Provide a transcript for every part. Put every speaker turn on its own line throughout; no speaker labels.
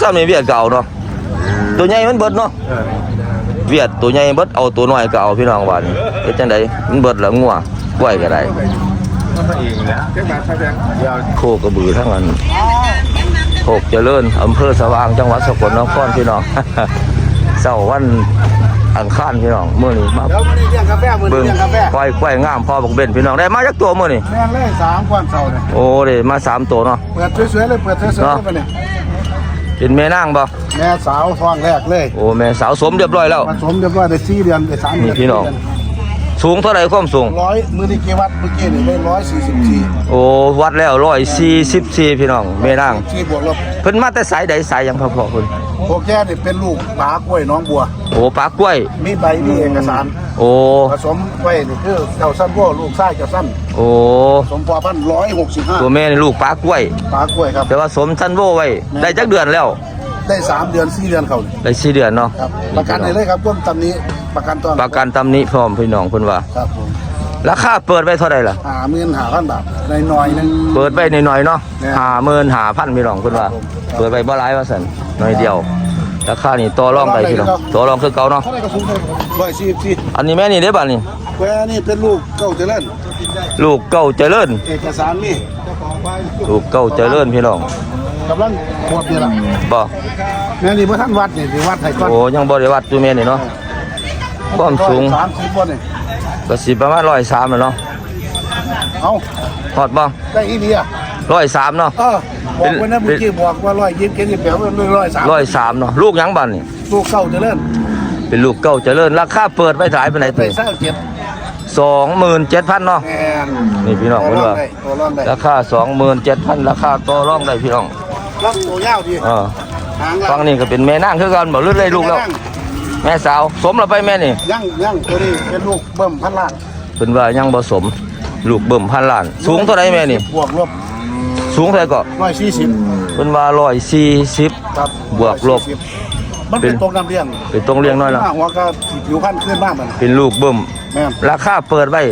ซ้ำนี่เวียดเก่าเนาะตัวใหญ่มันเบิดเนาะ
เออ
เวียดตัวใหญ่เบิดเอาตัวน้อยก็เอาพี่น้องว่านี่เฮ็ดจังไดมันเบิดแล้วงัวกล้วยก็ได้
มันมาเองนะเจ้าบาทใช่ไหมเดี๋ยว
โคกระบือทั้งนั้นโคกเจริญอำเภอสว่างจังหวัดสกลนครพี่น้องเสาร์วันอังคารพี่น้องมื้อนี้มา
เดี๋ยวมันเลี้ยงกาแฟมือ
เบิ่ง
เลี้ยงกาแฟ
ควายควายงามพอบักเบนพี่น้องได้มาจักตัวมื้อนี้
แม่งเลยสามกวนเสาเนี่ย
โอ้ได้มาสามตัวเนาะ
เปิดสวยๆเลยเปิดสวยๆเลยไปเนี่ย
เป็นแม่นางบ่
แม่สาวท้องแรกเลย
โอ้แม่สาวสมเรียบร้อยแล้ว
ผสมเรียบร้อยได้สี่เดือนได้สามเดื
นี่
อน
พี่น้อง สูงเท่าไหร่ความสูง
ร้อยมือนี่เกวัดเมื่อกี้นี่ได้ร้อยสี่สิบสี่
โอ้วัดแล้ว144พี่น้องแม่นาง
ที่บวกลบ
เพิ่นมาแต่สายใดสายหยังพ่อพ่อเพิ่น
พวกแกนี่เป็นลูกปลากล้วยน้องบัว
โอ้ปลากล้วย
มีใบมีเอกสาร
โอ้
ผสมไว้นี่คือเจ้าสั้นวัวลูกไส้เจ้าสั้น
โอ้
ผสมพอพันร้อยหกสิบห้า
ตัวแม่นี่ลูกปลากล้วย
ปลากล้วยครับ
แต่ว่าสมทันโวไว้ได้จักเดือนแล้ว
ได้สามเดือนสี่เดือนเขานี่
ได้สี่เดือนเนาะ
ครับประกันได้เลยครับต้นตำนี้ประกันตอน
ประกันตำหนี้พร้อมพี่น้องเพิ่นว่า
ครับผม
ราคาเปิดไว้เท่าไหร่ล่ะ
หาเงินหาพันบาทในหน่อยหนึง
เปิดไว้หน่อยๆเนาะ
แม่
ห้าหมื่นห้าพันพี่น้องเพิ่นว่า
ครับผม
เปิดไว้บ่หลายว่าซั่นหน่อยเดียว ราคานี่ต่อรองได้พี่น้องต่อรองคือเก่าเนาะ
เท่าไหร่ก็คุ้มเลยร้อยสี่สิบสี่
อันนี้แม่นี่เด้อบัดนี้
แควนี่เป็นลูกเก้าเจริญ
ลูกเก้าเจริญ
เอกสารนี่
ลูกเก้าเจริญพี่น้อง
กำลังหมดนี่แหละ
บ่
แม่นี่พระท่านวัดนี่สิวัดไห้ก่อน
โอ้ยังบ่ได้วัดอยู่แม่นี่เนาะความสูง
สามสิบวันนี่
ก็สิประมาณ103แล้วเนาะ
เอา
ฮอดบ่
ได้อีเดีย
103เนาะ
เออบอกไว้นะเมื่อกี้บอกว่าร้อยยี่สิบเจ็ดสิบแปดว่าร้อยสาม
103เนาะลูกหยังบัดนี่
ลูกเก้าเจริญ
เป็นลูกเก้าเจริญราคาเปิดไว้หลายปานใด
ไป
ตัว
เศร้าเจ็ด
สองหมื่นเจ็ดพันเนาะ
แอน
นี่พี่น้อง
ตัว
เพิ่น
ร่อง
ว่า
ได้ตัวร่องได้
ราคาสองหมื่นเจ็ดพันราคาต่อรองได้พี่น้อง
ร่องตัวยาวดี
เออ
หาง
ฟังนี่ก็เป็นแม่นางคือกันบอกลื่นเลยลูกแล้ว แม่สาว สมแล้วไปแม่นี่
ยังยังตัวนี้เป็นลูกเบิ่มพันล้าน
เพิ่นว่ายังบ่สม ลูกเบิ่มพันล้าน สูงเท่าไรแม่นี่
บวกลบ
สูงเท่าไหร่ก็
ร้อยสี่สิบ
เพิ่นว่าร้อยสี่สิบ
ครับ
บวกลบ
140มันเป็น ตรงน้ำเลี้ยง
เป็นตรงเลี้ยงน้อยละ
หน้าหัวก็ผิวพันธุ์ขึ้นบ้างมัน
เป็นลูกเบิ่ม
แม่น
ราคาเปิดไว้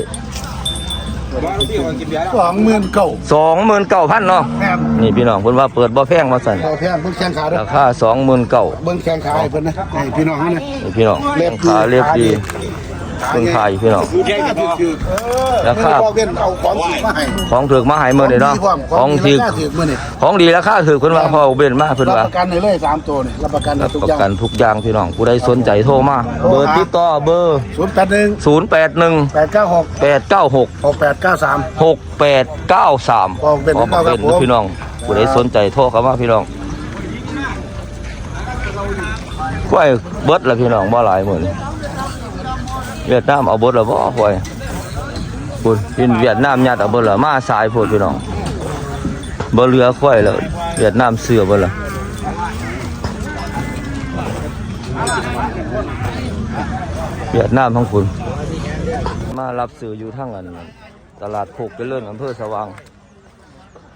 สองหมื่นเก้า
สองหมื่นเก้าพันเนาะ
แม่น
นี่พี่น้องเพิ่นว่าเปิดบ่แพงว่าซั่น
ต่อแพงเบิ่งแข้งขาด้วย
ราคาสองหมื่นเก้า
เบิ่งแข้งขาให้เพิ่นนะให้พี่น้องเขานะ
นี่พี่น้อง
เล็บดี
ขาเรียบดี เพิ่งขายพี่น้อง
คือแค่ก็คือ
ราคา
พ่อเว้นเอาของถูกมาให้
ของถึกมาใหายมื้อนี่เนาะ
ข
ข
อ
องง
ดี
ที่
ราคาถูกมื้อนี่
ของดีราคาถือเพิ่นว่าพ่อเบนมาเพิ่น
รับ
ว่า
ประกันให้เลยสามตัวนี่รับประกันให้
รับ
ทุก
ประ
อย่าง
กันทุกอย่างพี่น้องผู้ใดสนใจโทรมา เบอร์ติดต่อเบอร์
ศูนย์แปดหนึ่ง
081
แปดเก้าหก
896
หกแปดเก้าสาม
6893
พ่อเบน
พ่อ
ครับ
เป็น
ผม
พี่น้องผู้ใดสนใจโทรเข้ามาพี่น้องกล้วยเบิดแล้วพี่น้องบ่หลายมื้อนี้ เวียดนามเอาบดล้วบ่กล้วยพุ่นเวียดนามยัดเอาบดล้วมาสายพุ่นพี่น้องบ่เหลือควายแล้วเวียดนามเสือเบิดแล้วเวียดนามทั้งคุณมารับสื่ออยู่ทั้งอันตลาดโคกเจริญอำเภอสว่าง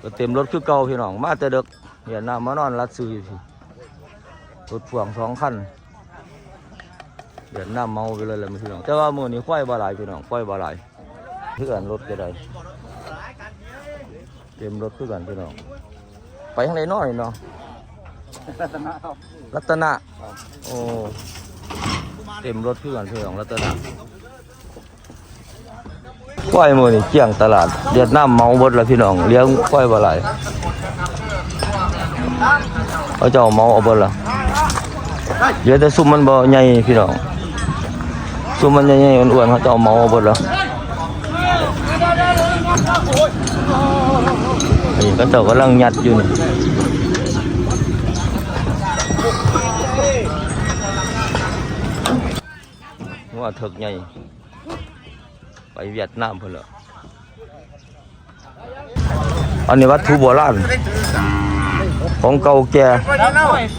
ก็เต็มรถคือเก่าพี่น้องมาแต่เด็กเวียดนามมานอนรับสื่ออยู่รถพ่วงสองคัน เวียดนามเมาไปเลยแหละพี่น้องแต่ว่ามือนี้ควายบาหลายพี่น้องควายบาหลายเพื่อนรถก็ได้เต็มรถคือกันพี่น้องไปทางไหนน้อยเนาะรัตนะโอ้เต็มรถเพื่อนเพื่อนของรัตนะควายมือนี่เกี่ยงตลาดเวียดนามเมาเบดแล้วพี่น้องเลี้ยงควายบ่ไหลายเขาเจ้าเมาเอาเบดละเดี๋ยวแต่ซุ่มมันบ่ใหญ่พี่น้อง ซุมมันใหญ่ๆอ้วนๆเขาเจ้าเมาเอาเบดละนี่ก็เจ้ากำลังยัดอยู่นี่งัวเถิกใหญ่ไปเวียดนามเพิ่อนเหรออันนี้วัตถุโบราณของเก่าแก่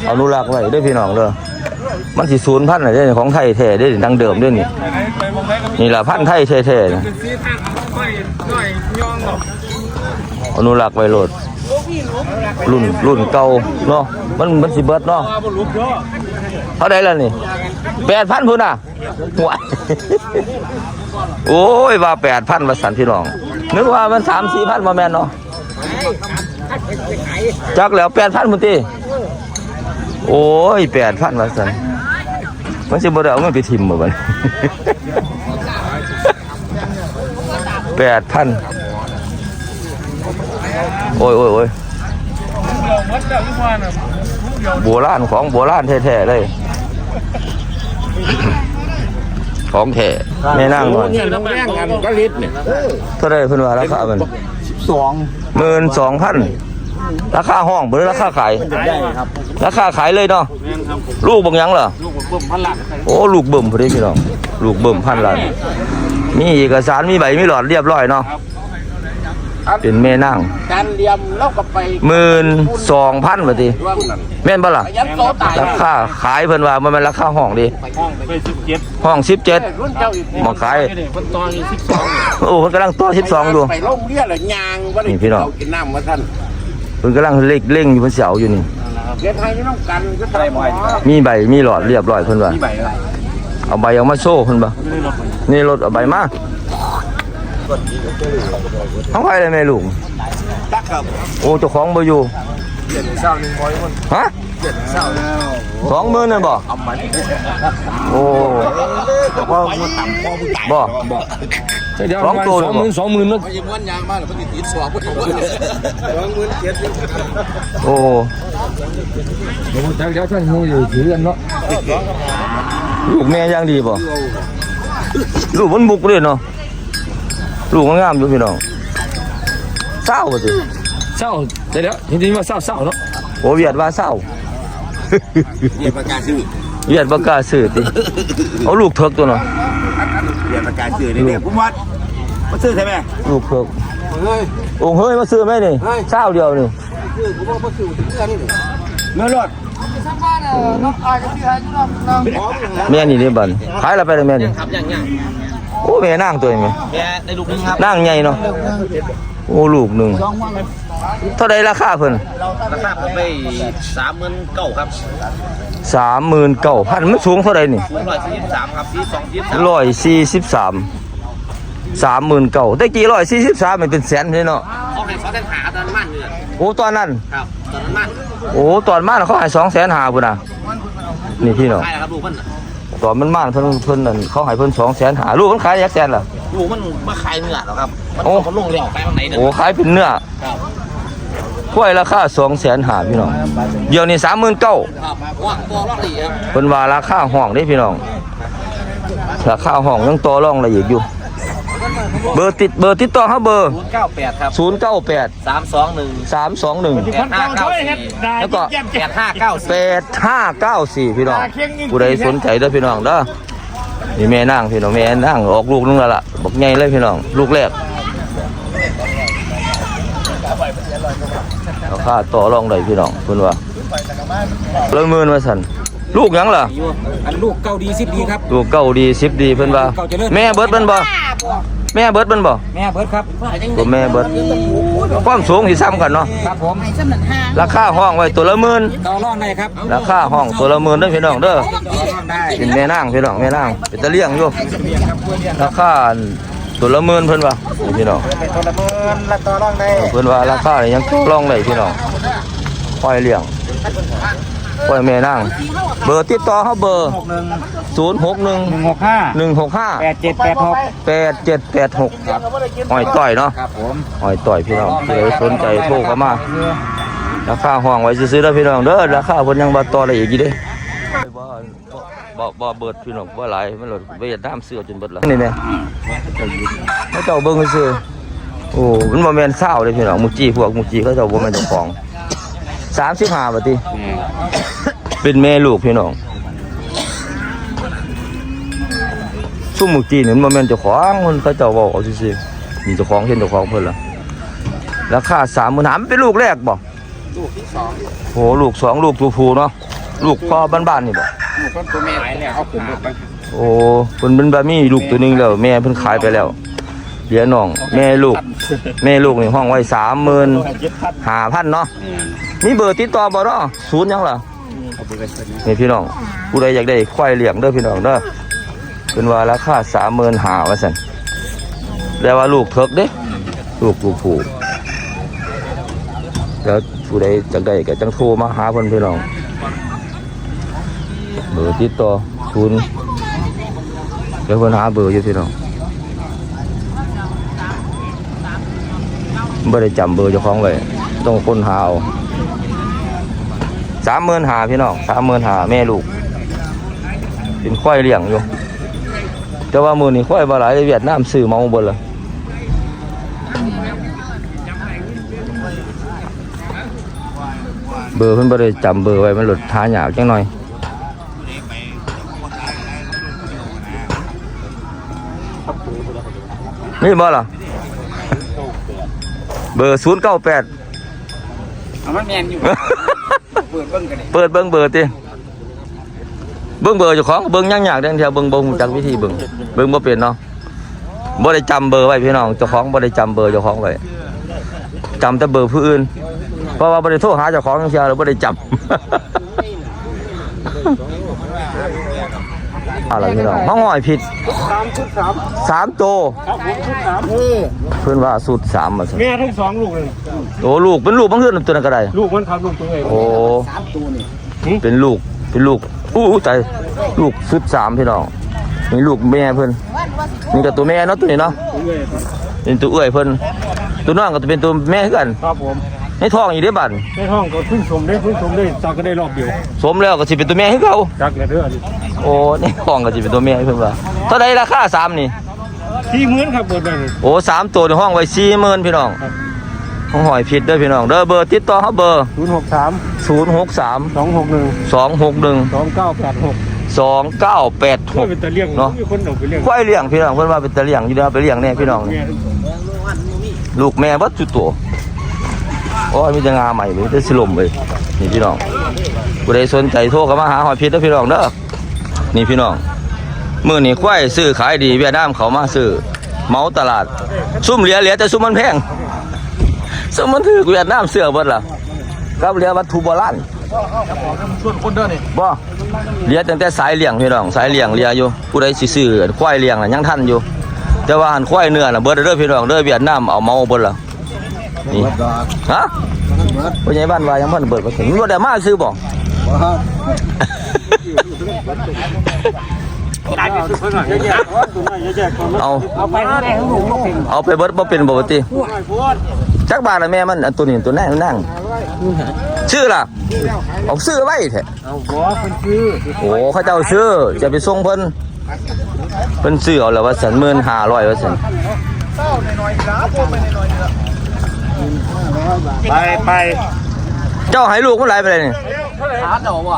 อนุรักษ์ไว้เด้อพี่น้องเด้อ มันสิศูนย์พันอะไรเด้ของไทยแท้เด้ดังเดิมด้อนี่นี่แหละพันไทยแท้ๆนี่อนุรักษ์ไว้โลดรุ่นรุ่นเก่าเนาะมันมันสิเบิดเนาะเท่าใดล่ะนี่แปดพันพุ่นน่ะหัวโอ้ยว่าแปดพันมาสันพี่น้องนึกว่ามันสามสี่พันมาแมนเนาะจักแล้วแปดพันมุนตี โอ้ยแปดพันว่าสันมันจะบ่ได้เอาเงินไปทิมบ่บัดแปดพันโอ้ยโอ้ยโอ้ยโบราณของโบราณแท้ๆเลย ของแท้แม่นั่งหน่อย
เนี่ยต้องแย่งกันก็ลิตรเนี่ย
เท่าไรเพิ่นว่าราคามัน
สอง
หมื่นสองพัน ราคาห้องบ่ได้ราคาขาย
ได้ครับ
ราคาขายเลยเนาะลูกบังยังเหรอ
ลูกเบิ่มพันหลัก
โอ้ลูกเบิ่มพอดีพี่น้องลูกเบิ่มพันล้านมีเอกสารมีใบมีหลอดเรียบร้อยเนาะเป็นแม่นาง
การเรียมเล่ากับไป
หมื่นสองพันบาท
ร่วมนั่น
แม่นบ่ล่ะ
ยันโตตาย
ราคาขายเพิ่นว่ามันเป็นราคาห้องดิ
ห้องไปสิบเจ็ด
ห้องสิบเจ็ด
รุ่นเจ้าอีก
มาขาย
คนตอนนี้สิบสอง
โอ้เพิ่นกำลังตัวสิบสองอยู่
ไปลงเรียเลยยางว่าได้
นี่พี่น้อง
กินน้ำว่าท่าน
เพิ่นกำลังเล็กเล่งอยู่บนเสาอยู่นี่
เรียนไทยไม่ต้องกันก็ไทยหมอ
มีใบมีหลอดเรียบร้อยเพิ่นว่า
ที่ใบอะไร
เอาใบเอามาโซ่เพิ่นบ่นี่รถเอาใบมาเอาไปเลยแม่ลุง
ตักครับ
โอ้เจ้าของบ่อยู่
เจ็ดเศร้าหนึ่งร้อยคน
ฮะ
เจ็ดเศร้าแล้ว
สองหมื่นนั่นบ่
เอามัน
โอ้
พ่อมันต่ำพ่อมันตาย
บ่ สองตัว
สองหมื่นสองหมื่นเนอะ
พยิมวันยางมากเลยพยิติดสวบพยิมวันสองหมื่นเจ็ด
โอ้
เดี๋ยวเดี๋ยวท่านหูอยู่ถือกันเนาะ
ลูกแม่ยังดีบ่ลูกมันบุกเลยเนาะลูกมันงามอยู่พี่น้องเศร้าบ่สิ
เศร้าเดี๋ยวเดี๋ยวเห็นดีว่าเศร้าเศร้าเนาะ
โอ้เวียดว่าเศร้า
เรียนประกาศชื่อ
เวียดบ่กล้าซื้อติเอาลูกเถิกตัวเนาะ
เรียนประกาศชื่อนี่เนี่ยผมวัดมา ซื้อใช่ไหม
ลูกเถิก
เฮ้ย
โอ้เฮ้ยมาซื้อไหมนี่เศร้าเดียวนี่
ซื้อผมว่ามาซื้อถึงเงินนี่เงินรถ
แม่นี่เด้บัดขายแล้วไปเลยแม่นี่โอ้แม่นางตัวนี้แม่
แกได้ลูกนึงครับ
นางใหญ่เนาะโอ้ลูกหนึงเท่าใดราคาเพิ่น
ราคาผมไปสามหมื่นเก้าครับ
สามหมื่นเก้าพันมันสูงเท่าไรนี่
ร้อยสี่สิบสามครับสี่สองยี่สิบสาม
ร้อยสี่สิบสาม สามหมื่นเก้าได้กี่ร้อยสี่สิบสามมันเป็นแสนเลยเนาะ
เขาให้เขาเส้นหาตอนมันเนี่ย
โอ้ตอนนั้น
ครับตอนนั้นมัน
โอ้ตอนมาเขาให้สองแสนหาพุ่นน่ะนี่พี่น้อง
ใช่ครับลูกมัน
ตอนมันมาเพิ่นเพิ่นนั่นเขาให้เพิ่นสองแสนหาลูกมันขายยักแสนล่ะ
ลูกมันมาขายเนื้อหรอครับมัน
โอ้
เขาลงเลี้ยวไปวันไหนเนี่ย
โอ้ขายเป็นเนื้อ
ครับ
กล้วยราคาสองแสนหาพี่น้องเดี๋ยวนี้สามหมื่นเก้า
ครับว่างตัวรอบดีครับ
เพิ่นว่าราคาห้องเด้พี่น้องราคาห้องยังต่อรองอะไรอีกอยู่ เบอร์ติดเบอร์ติดต่อเขาเบอร์
ศูนย์เก้าแปดครับ
ศูนย์เก้าแปด
สามสองหนึ่ง
สามสองหนึ่ง
แปดห้าเก้าสี่
แล้วก็
แปดห้าเก้าสี่
แปดห้าเก้าสี่พี่น้องผู้ใดสนใจเด้อพี่น้องเด้อนี่แม่นางพี่น้องแม่นางออกลูกนึงแล้วล่ะบอกใหญ่เลยพี่น้องลูกแรกราคาต่อรองได้พี่น้องเพิ่นว่าเริ่มมื่นว่าสั่นลูกหยังล่ะ
อันลูกเก้าดีสิบดีครับ
ลูกเก้าดีสิบดีเพิ่นว่า
เก้าเจริญ
แม่เบิดเพิ่นบ่ แม่เบิดเพิ่นบ่
แม่เบิร์ดครับ
ตัวแม่เบิดความสูงสิซ้ำกันเนาะ
ครับผม
ราคาห้องไว้ตัวละหมื่น
ต่อรองได้ครับ
ราคาห้องตัวละหมื่นเด้อพี่น้องเด้อ
ต่อรองได้
เป็นแม่นางพี่น้องแม่นางเป็นตะเลี้ยงอยู่ราคาตัวละหมื่นเพิ่นว่านี่พี่น้อง
เป็นตัวละเมินและต่อรองได้
เพิ่นว่าราคานี่ยังรองได้พี่น้องปล่อยเลี้ยง ปล่อยแม่นางเบอร์ติดต่อเฮาเบอร์
หกหนึ่ง
061
หนึ่งหกห้าแป
165
ดเจ็ดแปดหก
8786หอยต่อยเนาะ
ครับผม
หอยต่อยพี่น้องที่ใดสนใจโทรเข้ามาราคาห้องไว้ซื้อๆเด้อพี่น้องเด้อราคาเพิ่นยังบ่ต่อได้อีกอยู่เด้บ่บ่บ่เบิดพี่น้องบ่หลายมันหลดเวียดนามเสื้อจนเบิดแล้วนี่แม่เขาเจ้าเบิ่งซื่อโอ้มันบ่แม่นเศร้าเลยพี่น้องมุจีพวกมุจีเขาเจ้าบ่แม่นเจ้าของ 35บาทติเป็นแม่ลูกพี่น้องซุ่มมุจีนี่มันบ่แม่นเจ้าของมันเขาเจ้าเว้าเอาซื่อๆนี่เจ้าของเห็นเจ้าของเพิ่นล่ะราคา30,000หามันเป็นลูกแรกบ่
ลูกที่สอง
โหลูกสองลูกตัวผู้เนาะลูกพ่อบ้านๆนี่บ่
ลูกก็ตัวแม่แล้วเอาผมไป
โอ้เพิ่นเป็นแบบมีลูกตัวหนึงแล้ว แม่เพิ่นขายไปแล้ว เหลือน้อง แม่ลูก แม่ลูกนี่ห้องไว้สามหมื่นห้าพันเนาะมีเบอร์ติดต่อบ่เนาะศูนย์หยังล่ะนี่พี่น้องผู้ใดอยากได้ควายเลี้ยงเด้อพี่น้องเด้อเป็นว่าราคาสามหมื่นห้าว่าซั่นแต่ว่าลูกเถิกเด้ลูกตัวผู้แล้วผู้ใดอยากได้ก็จังโทรมาหาเพิ่นพี่น้องเบอร์ติดต่อศูนย์เดี๋ยวเพิ่นหาเบอร์อยู่พี่น้อง บ่ได้จำเบอร์เจ้าของไว้ต้องค้นหาเอาสามหมื่นหาพี่น้องสามหมื่นหาแม่ลูก เป็นควายเลี้ยงอยู่ แต่ว่ามือนี้ควายบาหลายในเวียดนามซื้อมาเบนละเบอร์เพิ่นบ่ได้จำเบอร์ไว้มันหลุดหาหยากจังหน่อยนี่บ่ล่ะ เบอร์ศูนย์เก้าแปด
เอามันแมนอยู่ เปิดเบิ่งกันเลย
เปิดเบิ่งเบอร์ติเบิ่งเบอร์เจ้าของเบิ่งยังยากเด้งเทียวเบิ่งบ่ฮู้จักวิธีเบิ่งเบิ่งบ่เป็นเนาะบ่ได้จำเบอร์ไว้พี่น้องเจ้าของบ่ได้จำเบอร์เจ้าของไว้จำแต่เบอร์ผู้อื่น เพราะว่าบ่ได้โทรหาเจ้าของจังซี่แล้วบ่ได้จำ อะไรพี่น้องห้องหอยผิด
สามชุดสาม
สามโต
ครับผมชุดสามเออ
เพิ่นว่าสุดสามมาซั่น
แม่ทั้งสองลูกเลย
โอ้ลูกเป็นลูกบางเฮือนตัวนั้นก็ได้
ลูกมันครับลูกตัวเอง
โอ้
สามตัวนี่
เป็นลูกเป็นลูกอู้อู้ตายลูกสุดสามพี่น้องนี่ลูกแม่เพิ่นนี่ก็ตัวแม่เนาะตัวนี้เนาะ
ตัวเอง
เป็นตัวเอื้อยเพิ่นตัวน้องก็จะเป็นตัวแม่คือกัน
ครับผม
ในท้องอีกเด้อบัด
ในห้องก็พึ่งสมได้พึ่งสมได้จักก็ได้รอบเดียว
สมแล้วก็สิเป็นตัวแม่คือเก่า
จักเลยเด้อนี่
โอ้ในท้องก็สิเป็นตัวแม่เพิ่นว่าเท่าใดราคาสามนี่
ที่เหมือนครับเปิดได้นี่
โอ้สามตัวในห้องไว้40,000พี่น้อง
ครับ
ห้องหอยผิดเด้อพี่น้องเด้อเบอร์ติดต่อเฮาเบอร์
ศูนย์หกสาม
063
สองหกหนึ่ง
261
สองเก้าแปดหก
2986
เป็นตะเลี้ยง
เนาะ
มีคนเอาไปเลี้ยง
ควายเลี้ยงพี่น้องเพิ่นว่าเป็นตะเลี้ยงอยู่เด้อเอาไปเลี้ยงแน่พี่น้องนี่
แม่
ลูกแม่เบัดสุดตัวโอ้ยมีแต่งาใหม่เลยแต่สิลมเลยนี่พี่น้องผู้ใดสนใจโทรเข้ามาหาหอยพิษเด้อพี่น้องเด้อ นี่พี่น้องมือนี้ควายซื้อขายดีเวียดนามเขามาซื้อเมาตลาด ซุ่มเหลียเหลียแต่ซุ่มมันแพงซุ่มมันถือเวียดนามเสือเบิดล่ะกับเหลียวัตถุโบราณ
ส่วนคนเด้อนี่
บ่เหลียตั้งแต่สายเลี้ยงพี่น้องสายเลี้ยงเหลียอยู่ผู้ใดสิซื้อควายเลี้ยงน่ะยังทันอยู่ แต่ว่าหันควายเนื้อน่ะเบิดเด้อพี่น้องเด้อเวียดนามเอาเมาเบิดล่ะนี่ฮะผู้ใหญ่บ้านว่ายังบ่ทันเบิดบ่ถึงบ่ได้มาซื้อบ่
เพิ่นหน่อยแยกๆก่อนตัวน้อยแยกๆก่อน
เอา
เอาไปให้ได้ทั้งหมดบ่เป็น
เอาไปเบิดบ่เป็นบ่ว่าติ
พูดพูด
จักบาทละแม่มันอันตัวนี้ตัวนั่งนั่งชื่อล่ะเอาซื้อไว้แท้
เอาบ่เพิ่นซื้อ
โอ้เขาเจ้าซื้อจะไปส่งเพิ่นเพิ่นซื้อเอาแล้วว่าสัน15,500ว่าสัน
ไปไป
เจ้าให้ลูกมันหลายไปเลยนี่
หาเจ้าบ่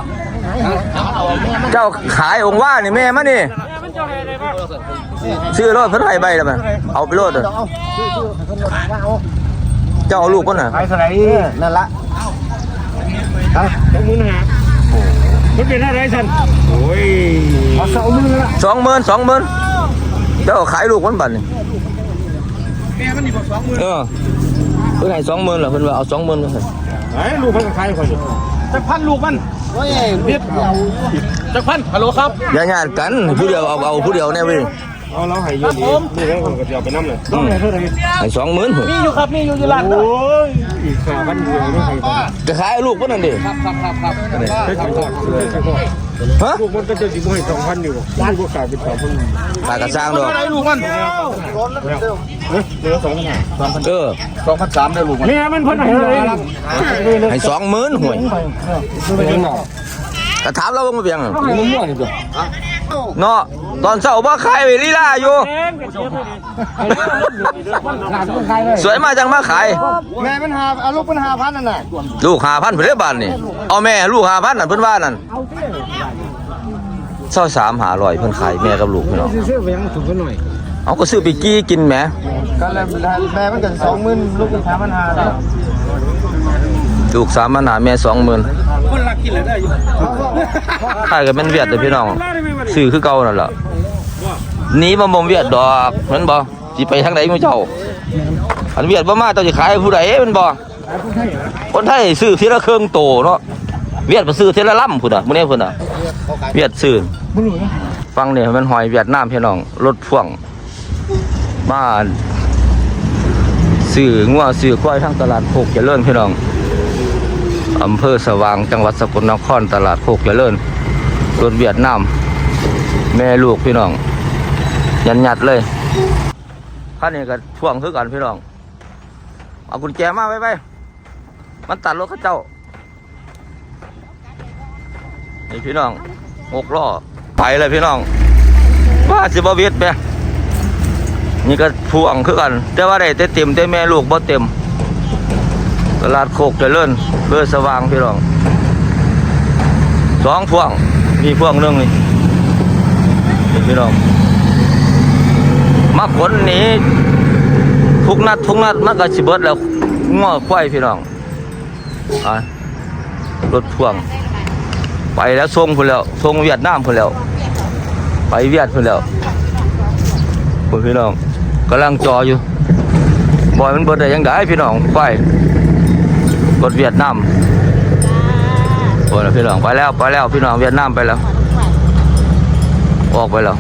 เจ้าขายองค์ว่านี่แม่มันนี่
มันเจ้าให้ได้บ่
ซื้อรถเพิ่นให้ใบแล้วมันเอาไปรถเจ้าเอาลูกเพิ่นน่ะ
ขายเท่าไหร่นั่นละฮะสองมื่นห้ามันเป็นอะไรสันโอ้ยสองหมื่นละ
สองหมื่นสองหมื่นเจ้าขายลูกมันบัดนี่
แม่มันนี่บอกสองหมื่น
เออเพิ่นให้สองหมื่นเหรอเพิ่นว่าเอาสองหมื่นมาให้
ไอ้ลูกมันก็ขายคนจักพันลูกมัน จักพันฮัลโหลครับ
อย่าญาติกันผู้เดียวเอาเอาผู้เดียวแน่เว้ย
เอาเราให้ยืนดีนี่แล้วผมก็จะเอาไปน้ำเลยต้องให้เท่าไหร่
ให้สองหมื่น
มีอยู่ครับมีอยู่ที่ร้านโอ้ยอีกห้าพันเดียวไม่ให้ผม
จะขายลูกมันนั่นดิ
ครับครับครับครับได้สิบพ่อได้สิบพ่อ
ฮะ
ลูกมันก็จะสิบให้สองพันอยู่ร้านก็ขายเป็นสองพัน
ขายกระสร้างดอก
อะไรลูกมันเหลือสองพันห้าสองพัน
เออ
สองพันสามได้ลูกมันเนี่ยมันเพิ่นให้เลย
ให้สองหมื่นห่วย
เป็นยังไง
กระถามเราว่ามาเบียง
มันม่วงจ้ะ
เนาะตอนเช้าบ่ขายไปลีลาอยู่
ขาดมันขายเลย
สวยมาจังมาขาย
แม่มันหาเอาลูกมันหาพันนั่นน่ะ
ลูกหาพันเพื่อนบ้านนี่ เอาแม่ลูกหาพันนั่นเพิ่นว่านั่น เศร้าสามหาลอยเพิ่นขายแม่กับลูกพี่น้อง
ซื้อไปยังถูกกันหน่อย
เอาก็ซื้อไปกี้กินแหม
ก็เลยแม่มันกันสองหมื่นลูกมันสามพันห้าแล้ว
ลูกสามมันหาแม่สองหมื่น
คนรักกินเลยได้อยู่
ขายกันเป็นเวียดเลยพี่น้องซื้อคือเก่านั่นแหละหนีบ่มมเวียดดอกแมันบ่สิไปทางใดมื้อเจ้าอันเวียดบ่มาเจ้าสิขายให้ผู้ใดแมันบ่คนไทยซื้อทีละเครื่องโตเนาะเวียดบ่ซื้อทีละลำพุ่นน่ะมื้อนี้พุ่นน่ะเวียดซื้อ ฟังเนี่ยมันหอยเวียดนามพี่น้องรถพ่วงมาซื้องัวซื้อควายทางตลาดโคกเจริญพี่น้องอำเภอสว่างจังหวัดสกลนครตลาดโคกเจริญรถเวียดนามแม่ลูกพี่น้อง ยันหยัดเลยคันนี้ก็พ่วงคือกันพี่น้องเอากุญแจมาไว้ไปมันตัดรถเขาเจ้านี่พี่น้องหกล้อ ไปเลยพี่น้องว่าสิบวิทย์ไปนี่ก็พวงคือกัน แต่ว่าได้แต่เต็มแต่แม่ลูกบ่เต็มตลาดโคกจะเจริญเบอร์สว่างพี่น้องสองพวงมีพวงหนึงนี่พี่น้องมาขนหนี้ทุกนัดทุกนัดมันก็สิเบิดแล้วง้อควายพี่น้องอรถพ่วง ไปแล้วส่งพุ่นแล้วส่งเวียดนามพุ่นแล้ว ไปเวียดไปแล้วคุณพี่น้องกำลังจออยู่บอยมันเบิดได้ยังไงพี่น้องไปกดเวียดนามพุ่นแล้วพี่น้องไปแล้วไปแล้วพี่น้องเวียดนามไปแล้ว ออกไปแล้ว